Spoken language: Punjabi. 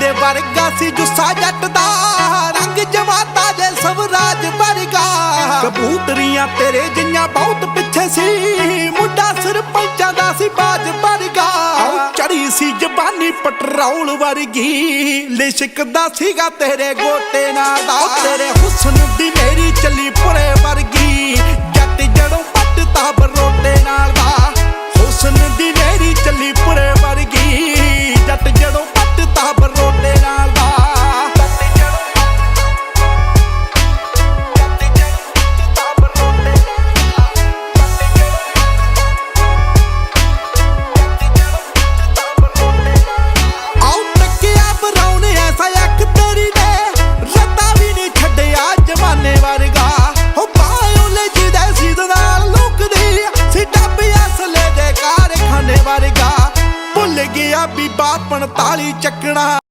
ਦੇ ਵਰਗਾ ਸੀ ਜੁੱਸਾ ਜੱਟ ਦਾ। ਰੰਗ ਜਵਾਤਾ ਜੇ ਸਵਰਾਜ ਵਰਗਾ। ਕਬੂਤਰੀਆਂ ਤੇਰੇ ਜਿੰਨਾ ਬਹੁਤ ਪਿੱਛੇ ਸੀ। ਮੁੰਡਾ ਸਰਪੰਚਾਂ ਦਾ ਸੀ ਬਾਜ ਵਰਗਾ। ਚੜੀ ਸੀ ਜ਼ਬਾਨੀ ਪਟਰੌਲ ਵਰਗੀ। ਲਿਸ਼ਕਦਾ ਸੀਗਾ ਤੇਰੇ ਗੋਟੇ ਨਾਲ ਦਾ। ਤੇਰੇ ਆ ਬੀਬਾ ਤਾਲੀ ਚੱਕਣਾ।